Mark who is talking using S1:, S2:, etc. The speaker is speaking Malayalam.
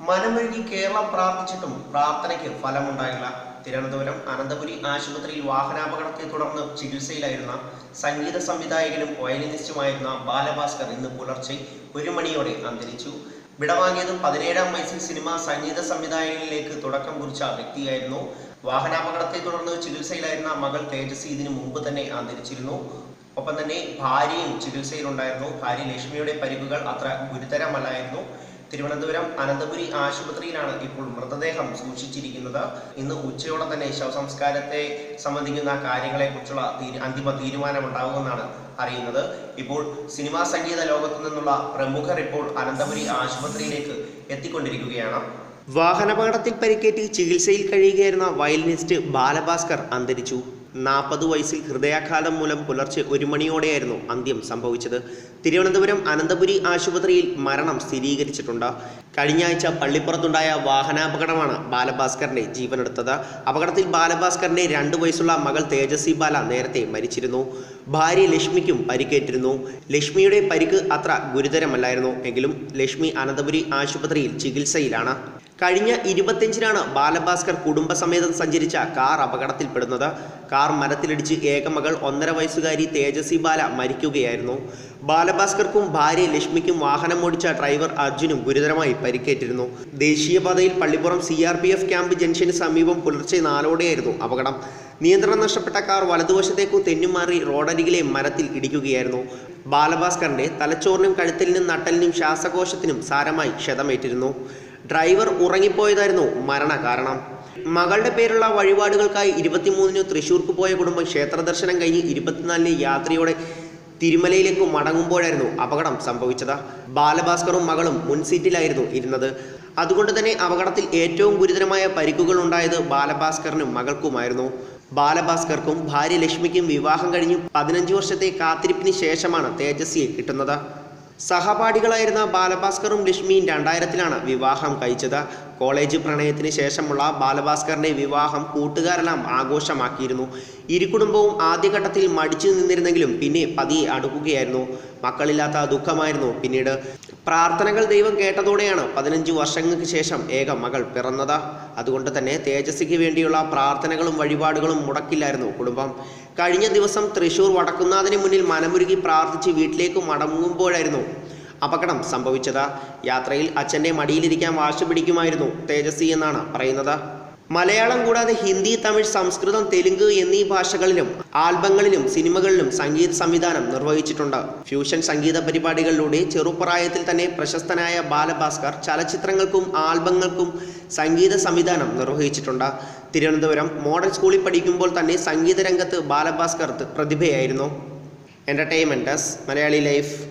S1: മനമൊഴുകി കേരളം പ്രാർത്ഥിച്ചിട്ടും പ്രാർത്ഥനയ്ക്ക് ഫലമുണ്ടായില്ല. തിരുവനന്തപുരം അനന്തപുരി ആശുപത്രിയിൽ വാഹനാപകടത്തെ തുടർന്ന് ചികിത്സയിലായിരുന്ന സംഗീത സംവിധായകനും വയലിനിസ്റ്റുമായിരുന്ന ബാലഭാസ്കർ ഇന്ന് പുലർച്ചെ ഒരു മണിയോടെ അന്തരിച്ചു. വിടവാങ്ങിയത് പതിനേഴാം വയസ്സിൽ സിനിമ സംഗീത സംവിധായകനിലേക്ക് തുടക്കം കുറിച്ച വ്യക്തിയായിരുന്നു. വാഹനാപകടത്തെ തുടർന്ന് ചികിത്സയിലായിരുന്ന മകൾ തേജസ്വി ഇതിനു മുമ്പ് തന്നെ അന്തരിച്ചിരുന്നു. ഒപ്പം തന്നെ ഭാര്യയും ചികിത്സയിലുണ്ടായിരുന്നു. ഭാര്യ ലക്ഷ്മിയുടെ പരിക്കുകൾ അത്ര ഗുരുതരമല്ലായിരുന്നു. തിരുവനന്തപുരം അനന്തപുരി ആശുപത്രിയിലാണ് ഇപ്പോൾ മൃതദേഹം സൂക്ഷിച്ചിരിക്കുന്നത്. ഇന്ന് ഉച്ചയോടെ തന്നെ ശവസംസ്കാരത്തെ സംബന്ധിക്കുന്ന കാര്യങ്ങളെക്കുറിച്ചുള്ള കുറിച്ചുള്ള അന്തിമ തീരുമാനമുണ്ടാകുമെന്നാണ് അറിയുന്നത്. ഇപ്പോൾ സിനിമാ സംഗീത ലോകത്തു നിന്നുള്ള പ്രമുഖർ ഇപ്പോൾ അനന്തപുരി ആശുപത്രിയിലേക്ക് എത്തിക്കൊണ്ടിരിക്കുകയാണ്. വാഹനാപകടത്തിൽ പരിക്കേറ്റ് ചികിത്സയിൽ കഴിയുകയായിരുന്ന വയലിനിസ്റ്റ് ബാലഭാസ്കർ അന്തരിച്ചു. നാൽപ്പത് വയസ്സിൽ ഹൃദയാഘാതം മൂലം പുലർച്ചെ ഒരു മണിയോടെയായിരുന്നു അന്ത്യം സംഭവിച്ചത്. തിരുവനന്തപുരം അനന്തപുരി ആശുപത്രിയിൽ മരണം സ്ഥിരീകരിച്ചിട്ടുണ്ട്. കഴിഞ്ഞ ആഴ്ച പള്ളിപ്പുറത്തുണ്ടായ വാഹനാപകടമാണ് ബാലഭാസ്കറിന്റെ ജീവനെടുത്തത്. അപകടത്തിൽ ബാലഭാസ്കറിന്റെ രണ്ടു വയസ്സുള്ള മകൾ തേജസ്വി ബാല നേരത്തെ മരിച്ചിരുന്നു. ഭാര്യ ലക്ഷ്മിക്കും പരിക്കേറ്റിരുന്നു. ലക്ഷ്മിയുടെ പരിക്ക് അത്ര ഗുരുതരമല്ലായിരുന്നു. എങ്കിലും ലക്ഷ്മി അനന്തപുരി ആശുപത്രിയിൽ ചികിത്സയിലാണ്. കഴിഞ്ഞ ഇരുപത്തിയഞ്ചിനാണ് ബാലഭാസ്കർ കുടുംബസമേതം സഞ്ചരിച്ച കാർ അപകടത്തിൽപ്പെടുന്നത്. കാർ മരത്തിലിടിച്ച് ഏകമകൾ ഒന്നര വയസ്സുകാരി തേജസ്വി ബാല മരിക്കുകയായിരുന്നു. ബാലഭാസ്കർക്കും ഭാര്യ ലക്ഷ്മിക്കും വാഹനം ഓടിച്ച ഡ്രൈവർ അർജുനും ഗുരുതരമായി പരിക്കേറ്റിരുന്നു. ദേശീയപാതയിൽ Pallippuram C R P F camp junction സമീപം പുലർച്ചെ നാലോടെയായിരുന്നു അപകടം. നിയന്ത്രണം നഷ്ടപ്പെട്ട കാർ വലതുവശത്തേക്കു തെന്നുമാറി റോഡരികിലെ മരത്തിൽ ഇടിക്കുകയായിരുന്നു. ബാലഭാസ്കറിന്റെ തലച്ചോറിനും കഴുത്തലിനും നട്ടലിനും ശ്വാസകോശത്തിനും സാരമായി ക്ഷതമേറ്റിരുന്നു. ഡ്രൈവർ ഉറങ്ങിപ്പോയതായിരുന്നു മരണ കാരണം. മകളുടെ പേരുള്ള വഴിപാടുകൾക്കായി ഇരുപത്തിമൂന്നിന് തൃശൂർക്ക് പോയ കുടുംബം ക്ഷേത്ര ദർശനം കഴിഞ്ഞ് ഇരുപത്തിനാലിന് യാത്രയോടെ തിരുമലയിലേക്ക് മടങ്ങുമ്പോഴായിരുന്നു അപകടം സംഭവിച്ചത്. ബാലഭാസ്കറും മകളും മുൻ സീറ്റിലായിരുന്നു ഇരുന്നത്. അതുകൊണ്ട് തന്നെ അപകടത്തിൽ ഏറ്റവും ഗുരുതരമായ പരിക്കുകൾ ഉണ്ടായത് ബാലഭാസ്കറിനും മകൾക്കുമായിരുന്നു. ബാലഭാസ്കർക്കും ഭാര്യ ലക്ഷ്മിക്കും വിവാഹം കഴിഞ്ഞ് പതിനഞ്ച് വർഷത്തെ കാത്തിരിപ്പിന് ശേഷമാണ് തേജസ്വിയെ കിട്ടുന്നത്. സഹപാഠികളായിരുന്ന ബാലഭാസ്കറും ലക്ഷ്മിയും രണ്ടായിരത്തിലാണ് വിവാഹം കഴിച്ചത്. കോളേജ് പ്രണയത്തിന് ശേഷമുള്ള ബാലഭാസ്കറിന്റെ വിവാഹം കൂട്ടുകാരെല്ലാം ആഘോഷമാക്കിയിരുന്നു. ഇരുകുടുംബവും ആദ്യഘട്ടത്തിൽ മടിച്ചു നിന്നിരുന്നെങ്കിലും പിന്നെ പതിയെ അടുക്കുകയായിരുന്നു. മക്കളില്ലാത്ത ദുഃഖമായിരുന്നു പിന്നീട്. പ്രാർത്ഥനകൾ ദൈവം കേട്ടതോടെയാണ് പതിനഞ്ച് വർഷങ്ങൾക്ക് ശേഷം ഏക മകൾ പിറന്നത്. അതുകൊണ്ട് തന്നെ തേജസ്വിക്ക് വേണ്ടിയുള്ള പ്രാർത്ഥനകളും വഴിപാടുകളും മുടക്കില്ലായിരുന്നു കുടുംബം. കഴിഞ്ഞ ദിവസം തൃശൂർ വടക്കുന്നാഥിന് മുന്നിൽ മനമുരുകി പ്രാർത്ഥിച്ച് വീട്ടിലേക്ക് മടങ്ങുമ്പോഴായിരുന്നു അപകടം സംഭവിച്ചത്. യാത്രയിൽ അച്ഛന്റെ മടിയിലിരിക്കാൻ വാശി പിടിക്കുമായിരുന്നു തേജസ്വി എന്നാണ് പറയുന്നത്. മലയാളം കൂടാതെ ഹിന്ദി തമിഴ് സംസ്കൃതം തെലുങ്ക് എന്നീ ഭാഷകളിലും ആൽബങ്ങളിലും സിനിമകളിലും സംഗീത സംവിധാനം നിർവഹിച്ചിട്ടുണ്ട്. ഫ്യൂഷൻ സംഗീത പരിപാടികളിലൂടെ ചെറുപ്രായത്തിൽ തന്നെ പ്രശസ്തനായ ബാലഭാസ്കർ ചലച്ചിത്രങ്ങൾക്കും ആൽബങ്ങൾക്കും സംഗീത സംവിധാനം നിർവഹിച്ചിട്ടുണ്ട്. തിരുവനന്തപുരം മോഡൽ സ്കൂളിൽ പഠിക്കുമ്പോൾ തന്നെ സംഗീത രംഗത്ത് ബാലഭാസ്കർ പ്രതിഭയായിരുന്നു. Entertainments Malayali life.